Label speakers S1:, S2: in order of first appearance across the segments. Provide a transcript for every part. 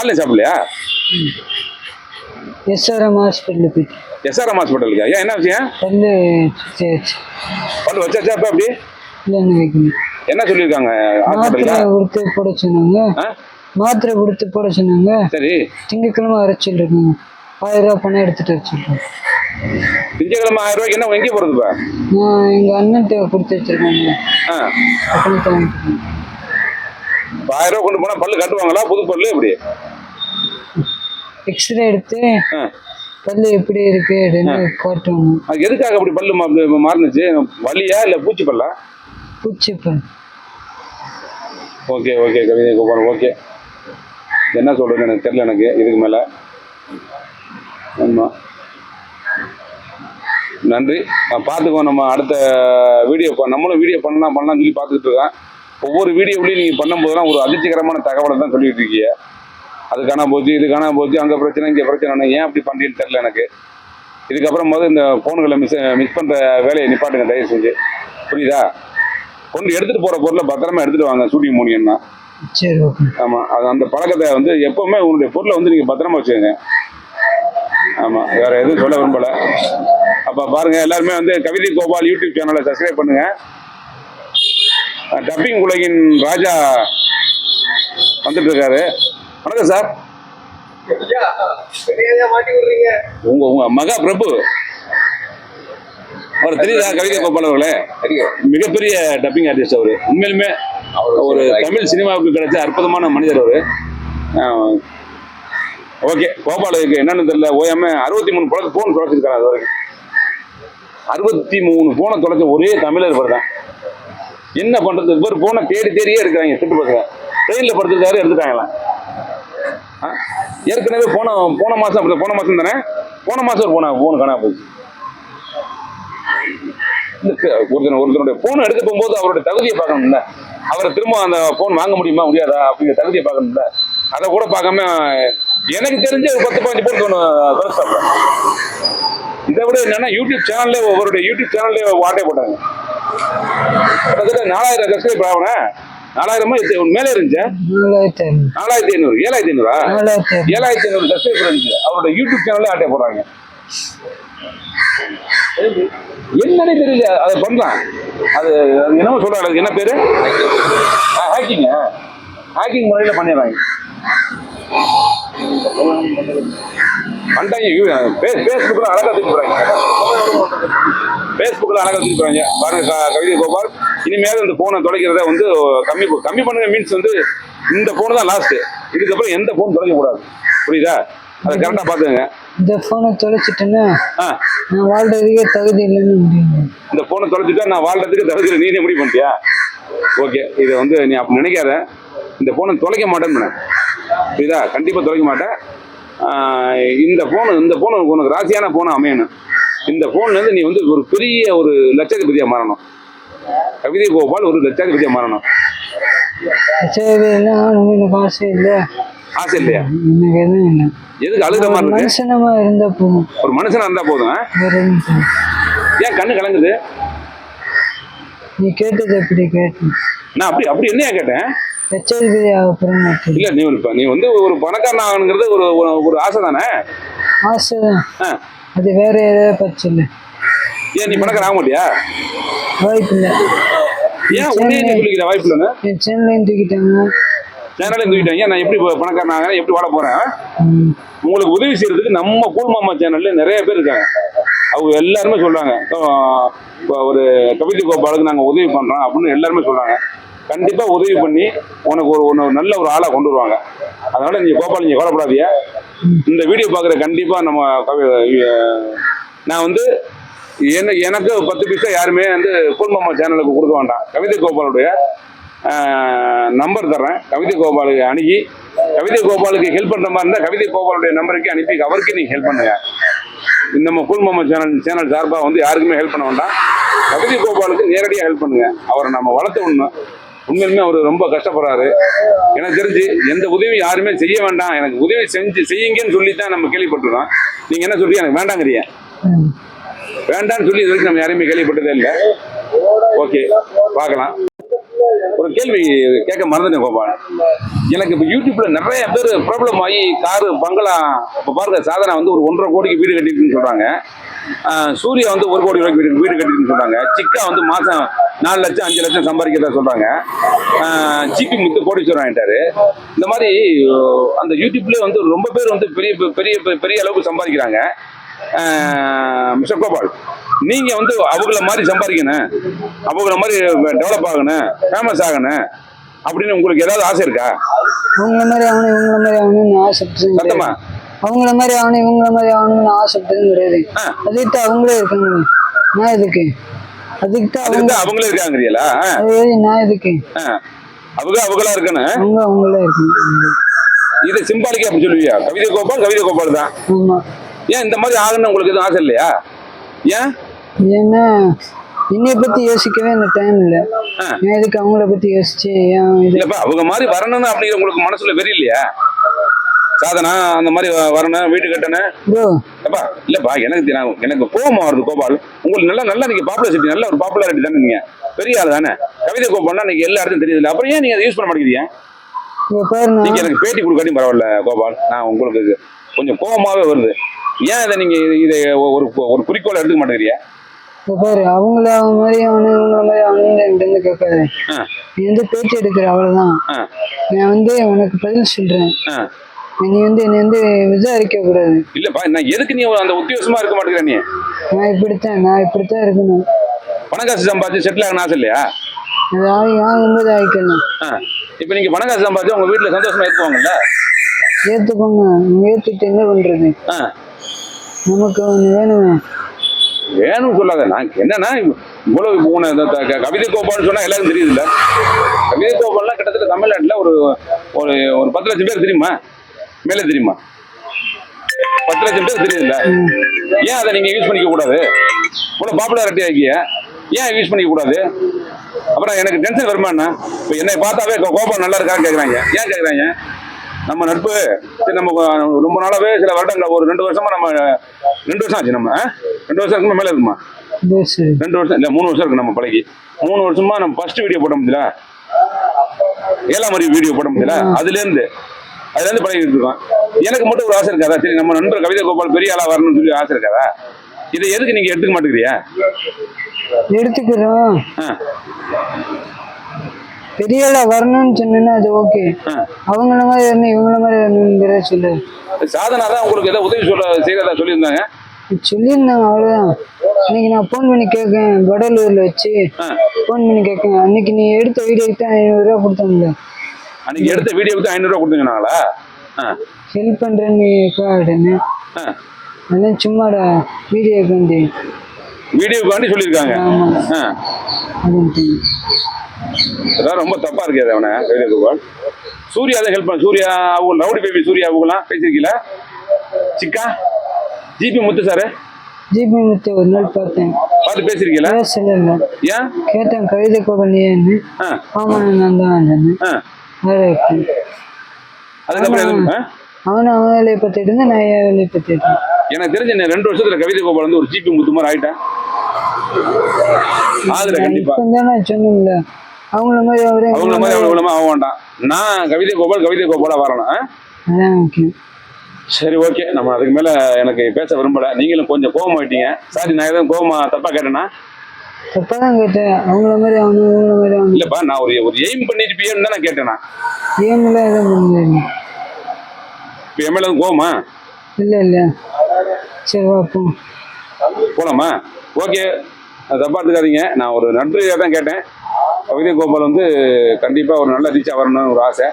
S1: காலையில் சாப்பிடலையா?
S2: SRM hospital போயிட்டு
S1: எஸ்ஆர்எம் ஹாஸ்பிட்டலுக்கு ஏன் என்ன விஷயம்?
S2: பல்லு
S1: பல்லு வச்சாச்சா இப்போ அப்படி? என்ன சொல்லியிருக்காங்க
S2: மாத்திரை கொடுத்து போட சொன்னாங்க. மாத்திரை கொடுத்து போட சொன்னாங்க.
S1: சரி.
S2: திங்கக்கிழமை வர சொல்லிருக்காங்க. ஆயிரம் ரூபா பணம் எடுத்துட்டு சொல்றேன்
S1: திங்கக்கிழமை ஆயிரம் ரூபாய்க்கு என்ன எங்கே போகிறது இப்போ?
S2: நான் எங்க அண்ணன்ட்ட கொடுத்து வச்சிருக்காங்க.
S1: ஆ. ஆயிரம் ரூபா கொண்டு போனால் பல்லு கட்டுவாங்களா? புது பல்லு எப்படி?
S2: எக்ஸ்ரே எடுத்து பல்லு எப்படி இருக்கு அப்படின்னு
S1: எதுக்காக அப்படி பல்லு மாறுனுச்சு? வலியா இல்லை பூச்சி பல்லா
S2: பூச்சி பல்
S1: ஓகே ஓகே கவிதை கோபால் ஓகே. என்ன சொல்றது எனக்கு தெரியல எனக்கு இதுக்கு மேலே. ஆமாம் நன்றி. நான் பார்த்துக்கோ நம்ம அடுத்த வீடியோ நம்மளும் வீடியோ பண்ணலாம் பண்ணலாம்னு சொல்லி பார்த்துட்டு இருக்கேன். ஒவ்வொரு வீடியோவிலையும் நீங்கள் பண்ணும்போதெல்லாம் ஒரு அதிர்ச்சிகரமான தகவலை தான் சொல்லிட்டு இருக்கீங்க. அது காணாம போச்சு இது காணாம போச்சு அங்கே பிரச்சனை இங்கே பிரச்சனை ஏன் அப்படி பண்ணுறீன்னு தெரியல எனக்கு. இதுக்கப்புறம் போது இந்த ஃபோனுகளை மிஸ் மிஸ் பண்ணுற வேலையை நிப்பாட்டுங்க தயவு செஞ்சு புரியுதா? கொண்டு எடுத்துகிட்டு போகிற பொருளை பத்திரமா எடுத்துகிட்டு வாங்க ஷூட்டிங் முடியும்னா
S2: சரி ஓகே
S1: ஆமாம் அது அந்த பழக்கத்தை வந்து எப்பவுமே உங்களுடைய பொருளை வந்து நீங்கள் பத்திரமா வச்சுக்கோங்க. ஆமாம் வேற எதுவும் சொல்ல விரும்பலை. அப்போ பாருங்க எல்லாருமே வந்து கவிதை கோபால் யூடியூப் சேனலை சப்ஸ்கிரைப் பண்ணுங்க. டப்பிங் உலகின் ராஜா வந்துட்டு இருக்காரு. வணக்கம் சார். உங்க உங்க மகா பிரபு. அவர் தெரியுதா கவிதை கோபால் அவர்களே? மிகப்பெரிய டப்பிங் ஆர்டிஸ்ட் அவர். உண்மையிலுமே ஒரு தமிழ் சினிமாவுக்கு கிடைச்ச அற்புதமான மனிதர் அவர். ஓகே கோபாலுக்கு என்னன்னு தெரியல ஓயாம அறுபத்தி மூணு பழக்க போன் தொலைச்சிருக்காரு அது வரைக்கும். அறுபத்தி மூணு போனை தொலைச்ச ஒரே தமிழர் இவர் தான் என்ன பண்றது? இவர் போனை தேடி தேடியே இருக்கிறாங்க திட்டு பசங்க ட்ரெயினில் படுத்துருக்காரு எடுத்துட்டாங்களாம்? ஏற்கனவே போன போன மாதம் அப்படி போன மாதம் தானே? போன மாதம் ஒரு போன ஃபோன் காணா போச்சு. இந்த ஒருத்தன் ஒருத்தனுடைய ஃபோன் எடுக்க போகும்போது அவருடைய தகுதியை பார்க்கணும்ல. அவரை திரும்ப அந்த ஃபோன் வாங்க முடியுமா முடியாதா? அப்படிங்கிற தகுதியை பார்க்கணும்ல. அதை கூட பார்க்காம எனக்கு தெரிஞ்ச ஒரு பத்து பதினஞ்சு போன் தொலைச்சாப்ல இதை விட என்னன்னா யூடியூப் சேனல்ல ஒவ்வொருடைய யூடியூப் சேனல்ல வாட்டே போட்டாங்க. கிட்டத்தட்ட நாலாயிரம் சப்ஸ்கிரைப் ஆகணும். நாலாயிரமா மேலே இருந்துச்சு?
S2: நாலாயிரத்தி ஐநூறு.
S1: ஏழாயிரத்தி ஐநூறா? ஏழாயிரத்தி ஐநூறு சப்ஸ்கிரைபர் இருந்துச்சு. அவரோட யூடியூப் சேனல்ல ஆட்டே போடுறாங்க. என்னன்னே தெரியல. அதை பண்ணலாம். அது அது என்னமோ சொல்றாங்க அதுக்கு என்ன பேரு? ஹேக்கிங் ஹேக்கிங் முறையில் பண்ணிடுறாங்க. பண்ணிட்டாங்க ஃபேஸ்புக்கில் அழகா தூக்கி போறாங்க ஃபேஸ்புக்கில் அழகா தூக்கி போறாங்க பாருங்க கவிதை கோபால். இனிமேல் இந்த போனை தொலைக்கிறத வந்து கம்மி கம்மி பண்ணுங்க மீன்ஸ் வந்து இந்த போன் தான் லாஸ்ட் இதுக்கப்புறம் எந்த போன் தொலைக்க கூடாது புரியுதா? அதை கரெக்டாக பார்த்துங்க
S2: இந்த போனை தொலைச்சிட்டேன்னா நான் வாழ்றதுக்கே தகுதி இல்லைன்னு
S1: இந்த போனை தொலைச்சிட்டா நான் வாழ்றதுக்கு தகுதி இல்லை. நீனே முடிவு பண்ணிட்டியா? ஓகே இதை வந்து நீ அப்படி நினைக்காத. இந்த போனை தொலைக்க மாட்டேன்னு புரியுதா? கண்டிப்பாக தொலைக்க மாட்டேன். இந்த ஃபோனு இந்த ஃபோனு உனக்கு ராசியான ஃபோனை அமையணும். இந்த ஃபோன்லேருந்து நீ வந்து ஒரு பெரிய ஒரு லட்சாதிபதியாக மாறணும். கவிதை கோபால் ஒரு லட்சாதிபதியாக மாறணும்.
S2: சரி எனக்கு ஆசை இல்லை.
S1: ஆசை இல்லையா? எதுக்கு அழுகிற மாதிரி
S2: மனுஷனமா இருந்தா போதும்.
S1: ஒரு மனுஷனா இருந்தா போதும். ஏன் கண்ணு கலங்குது?
S2: நீ கேட்டது எப்படி கேட்டேன்?
S1: நான் அப்படி அப்படி என்னையா கேட்டேன்? இல்ல நீ இப்ப நீ வந்து ஒரு பணக்காரன் ஆகணுங்கிறது ஒரு ஒரு- ஆசை. தானே
S2: ஆசை. அது வேற ஏதாவது இல்லை.
S1: ஏன் நீ பணக்காரன் ஆக மாட்டியா?
S2: வாய்ப்பு இல்லை.
S1: ஏன் உடனே நீ சொல்லிக்கிற வாய்ப்பு இல்லைன்னு
S2: என் சேனலையும் தூக்கிட்டாங்க.
S1: சேனலே தூக்கிட்டேன் ஏன் நான் எப்படி பணக்காரன் ஆகிறேன் எப்படி வாழ போறேன். உங்களுக்கு உதவி செய்யறதுக்கு நம்ம கூல் மாமா சேனல்ல நிறைய பேர் இருக்காங்க. அவங்க எல்லாருமே சொல்றாங்க. ஒரு கவிதை கோபாலுக்கு நாங்க உதவி பண்றோம் அப்படின்னு எல்லாருமே சொல்றாங்க. கண்டிப்பா உதவி பண்ணி உனக்கு ஒரு ஒன்று ஒரு நல்ல ஒரு ஆளா கொண்டு வருவாங்க. அதனால நீங்க கோபால் நீங்க கவலைப்படாதீங்க. இந்த வீடியோ பார்க்குற கண்டிப்பா நம்ம கவி நான் வந்து என்ன எனக்கு பத்து பைசா யாருமே வந்து கூல் சேனலுக்கு கொடுக்க வேண்டாம். கவிதை கோபாலுடைய நம்பர் தர்றேன். கவிதை கோபாலுக்கு அணுகி கவிதை கோபாலுக்கு ஹெல்ப் பண்ணுற மாதிரி இருந்தால் கவிதை கோபாலுடைய நம்பருக்கு அனுப்பி அவருக்கு நீங்கள் ஹெல்ப் பண்ணுங்க. இந்த நம்ம குல்மாமா சேனல் சேனல் சார்பாக வந்து யாருக்குமே ஹெல்ப் பண்ண வேண்டாம். கவிதை கோபாலுக்கு நேரடியாக ஹெல்ப் பண்ணுங்க. அவரை நம்ம வளர்த்த விடணும் உண்மையுமே அவர் ரொம்ப கஷ்டப்படுறாரு. எனக்கு தெரிஞ்சு எந்த உதவி யாருமே செய்ய வேண்டாம். எனக்கு உதவி செஞ்சு செய்யுங்கன்னு சொல்லி தான் நம்ம கேள்விப்பட்டுறோம் நீங்க என்ன சொல்றீங்க? எனக்கு வேண்டாங்கிறீங்க. வேண்டாம்னு சொல்லி இது வரைக்கும் நம்ம யாருமே கேள்விப்பட்டதே இல்லை. ஓகே பார்க்கலாம். ஒரு கேள்வி கேட்க மறந்துட்டேன் கோபால். எனக்கு இப்போ யூடியூப்ல நிறைய பேர் ப்ராப்ளம் ஆகி காரு பங்களா இப்போ பாருங்க சாதனை வந்து ஒரு ஒன்றரை கோடிக்கு வீடு கட்டிருக்குன்னு சொல்றாங்க. சூர்யா வந்து ஒரு கோடி ரூபாய்க்கு வீடு வீடு கட்டிருக்குன்னு சொல்றாங்க. சிக்கா வந்து மாசம் நாலு லட்சம் அஞ்சு லட்சம் சம்பாதிக்கிறதா சொல்றாங்க. ஜிபி முத்து கோடீஸ்வரன் ஆயிட்டாரு. இந்த மாதிரி அந்த யூடியூப்ல வந்து ரொம்ப பேர் வந்து பெரிய பெரிய பெரிய அளவுக்கு சம்பாதிக்கிறாங்க. மிஸ்டர் கோபால் நீங்க வந்து அவங்கள மாதிரி சம்பாதிக்கணும். அவங்கள மாதிரி டெவலப் ஆகணும் ஃபேமஸ் ஆகணும். அப்படின்னு உங்களுக்கு ஏதாவது ஆசை இருக்கா?
S2: அவங்கள மாதிரி ஆகணும் இவங்கள மாதிரி ஆகணும்னு
S1: சத்தமா?
S2: கிடையாது அவங்கள மாதிரி ஆகணும் இவங்கள மாதிரி ஆகணும்னு ஆசைப்பட்டது கிடையாது. அதுக்கு அவங்களே இருக்காங்க. நான் எதுக்கு? அதுக்கு அவங்க
S1: அவங்களே இருக்காங்கறியலா?
S2: நான் எதுக்கு?
S1: அவங்க அவங்களா இருக்கணும்.
S2: அவங்க அவங்களே இருக்காங்க
S1: இது சிம்பாலிக்கா அப்படி சொல்லுவியா? கவிதை கோபால் கவிதை கோபால் தான். ஏன் இந்த மாதிரி ஆகணும்னு உங்களுக்கு எதுவும் ஆசை இல்லையா? ஏன்?
S2: ஏன்னா என்னைய பத்தி யோசிக்கவே எனக்கு டைம் இல்ல. நான் எதுக்கு அவங்கள பத்தி யோசிச்சு ஏன்
S1: இல்லப்பா அவங்க மாதிரி வரணும்னு அப்படிங்கிற உங்களுக்கு மனசுல வெறி இல்லையா? சாதனா அந்த மாதிரி வரணும் வீட்டு கட்டணும்
S2: ப்ரோ.
S1: அப்பா இல்லப்பா எனக்கு எனக்கு கோபமா வருது கோபால். உங்களுக்கு நல்லா நல்லா நீங்க பாப்புலாரிட்டி நல்ல ஒரு பாப்புலாரிட்டி தானே நீங்க. பெரிய ஆள் தானே. கவிதை கோபால்னா நீங்க எல்லா இடத்துக்கும் தெரியுது அப்புறம் ஏன் நீங்க அதை யூஸ் பண்ண மாட்டேங்கிறீங்க? நீங்க எனக்கு பேட்டி கொடுக்காட்டி பரவாயில்ல கோபால். நான் உங்களுக்கு கொஞ்சம் கோபமாவே வருது. ஏன் இதை நீங்க இது- ஒரு ஒரு குறிக்கோள் எடுத்துக்க மாட்டேங்கிறீங்க?
S2: பாரு அவங்கள அவங்க மாதிரி ஆகணும் இவங்கள மாதிரி என்கிட்ட கேட்காது. நீ வந்து பேச்சு எடுக்கிற அவ்வளவுதான். நான் வந்து உனக்கு பதில் சொல்றேன். நீ வந்து என்னை வந்து விசாரிக்க கூடாது.
S1: இல்லப்பா நான் எதுக்கு நீ அந்த உத்தியோகமா இருக்க மாட்டேங்கிற நீ?
S2: நான் இப்படித்தான் நான் இப்படித்தான் இருக்கணும்.
S1: பணக்காசு சம்பாதிச்சு செட்டில் ஆகணும் ஆசை இல்லையா?
S2: அது ஆகி ஆகும்போது ஆகிக்கணும்
S1: ஆ. இப்ப நீங்க பணக்காசு சம்பாதிச்சு உங்க வீட்டுல சந்தோஷமா ஏத்துவாங்கல்ல
S2: ஏத்துக்கோங்க ஏத்துட்டு என்ன பண்றது. நமக்கு ஒண்ணு வேணுமே
S1: வேணும்னு சொல்லாத நான் என்னன்னா இவ்வளவு க- கவிதை கோபால்னு சொன்னா எல்லாருக்கும் தெரியுது இல்ல கவிதை கோபால்லாம் கிட்டத்தட்ட தமிழ்நாட்டுல ஒரு ஒரு ஒரு பத்து லட்சம் பேர் தெரியுமா? மேலே தெரியுமா? பத்து லட்சம் பேர் தெரியுதுல்ல ஏன் அதை நீங்க யூஸ் பண்ணிக்க கூடாது? இவ்வளவு பாப்புலாரிட்டி ஆகிய ஏன் யூஸ் பண்ணிக்க கூடாது? அப்புறம் எனக்கு டென்ஷன் வருமா என்ன? இப்போ என்னை பார்த்தாவே கோ- கோபால் நல்லா இருக்கான்னு கேட்குறாங்க ஏன் கேட்குறாங்க நம்ம நட்பு சரி நம்ம ரொம்ப நாளாவே சில வருடங்கள் ஒரு ரெண்டு வருஷமா நம்ம ரெண்டு வருஷம் ஆச்சு நம்ம? ரெண்டு வருஷம் இருக்குமா? மேலே இருக்குமா? ரெண்டு வருஷம் இல்லை மூணு வருஷம் இருக்கு நம்ம பழகி. மூணு வருஷமா நம்ம ஃபர்ஸ்ட் வீடியோ போட முடியல. ஏழாம் அறிவு வீடியோ போட முடியல. அதுலேருந்து அதுலேருந்து பழகிட்டு இருக்கோம் எனக்கு மட்டும் ஒரு ஆசை இருக்காதா? சரி நம்ம நண்பர் கவிதை கோபால் பெரிய ஆளா வரணும்னு சொல்லி ஆசை இருக்காதா? இதை எதுக்கு நீங்க எடுத்துக்க மாட்டேங்கிறியா?
S2: எடுத்துக்கிறோம். பெரிய ஆளா வரணும்னு சொன்னேன்னா அது ஓகே. அவங்கள மாதிரி வரணும் இவங்கள மாதிரி வரணுங்கிற சொல்லு.
S1: சாதனா தான் உங்களுக்கு ஏதோ உதவி சொல்ல செய்யறதா சொல்லியிருந்தாங்க.
S2: சொல்லியிருந்தாங்க அவ்வளோதான் இன்னைக்கு நான் ஃபோன் பண்ணி கேட்கேன் வடலூர்ல வச்சு. ஃபோன் பண்ணி கேட்கேன் அன்னைக்கு நீ எடுத்த வீடியோக்கு தான் ஐநூறுரூவா கொடுத்தாங்களே
S1: அன்னைக்கு எடுத்த வீடியோவுக்கு ஐநூறுரூவா கொடுத்துருந்தாங்களா ஆ.
S2: ஹெல்ப் பண்ணுறேன்னு கேட்காடுன்னு
S1: ஆ.
S2: அதான் சும்மாடா வீடியோக்கு வந்து
S1: வீடியோக்கு வேண்டி சொல்லியிருக்காங்க இதெல்லாம் ரொம்ப தப்பா இருக்கு அவனை கோபால் சூர்யா தான் ஹெல்ப் பண்ண சூர்யா அவங்க ரவுடி பேபி சூர்யா அவங்களாம் பேசியிருக்கீங்களா? சிக்கா GP Muthu sir?
S2: GP Muthu ஒரு நாள் பார்த்தேன்.
S1: பார்த்து
S2: இல்லை.
S1: ஏன்?
S2: கேட்டேன் கவிதை கோபல் ஏன்னு
S1: ஆ.
S2: ஆமாம் நான் தான் அவனும் அவன் வேலையை பார்த்துட்டு நான் என் வேலையை பார்த்துட்டு
S1: எனக்கு தெரிஞ்ச ரெண்டு வருஷத்துல கவிதை கோபால் வந்து ஒரு ஜிபி முத்து மாதிரி ஆயிட்டேன். கண்டிப்பா.
S2: அவங்கள மாதிரி அவரே
S1: அவங்கள மாதிரி அவங்கள ஆக வேண்டாம். நான் கவிதை கோபால் கவிதை கோபாலா வரணும் சரி ஓகே. நம்ம அதுக்கு மேல எனக்கு பேச விரும்பல. நீங்களும் கொஞ்சம் கோவமாயிட்டீங்க சாரி நான் எதுவும் கோவமா தப்பா கேட்டேனா?
S2: தப்பா தான் கேட்டேன். அவங்கள மாதிரி அவனு இவங்கள மாதிரி அவனு.
S1: இல்லப்பா நான் ஒரு ஒரு எய்ம் பண்ணிருப்பியன்னு தான் நான். கேட்டேன் நான்
S2: எதுவும் பண்ணல
S1: இப்போ எம்எல்ஏ கோவமா
S2: இல்லை இல்லை. சரி வாப்போம்
S1: போலாமா? ஓகே தப்பா எடுத்துக்காதீங்க. நான் ஒரு நன்றியாக தான் கேட்டேன். கவிதை கோபால் வந்து கண்டிப்பாக ஒரு நல்ல ரீச்சாக வரணும்னு ஒரு ஆசை.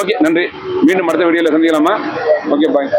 S1: ஓகே நன்றி. மீண்டும் அடுத்த வீடியோவில் சந்திக்கலாமா? Okay bye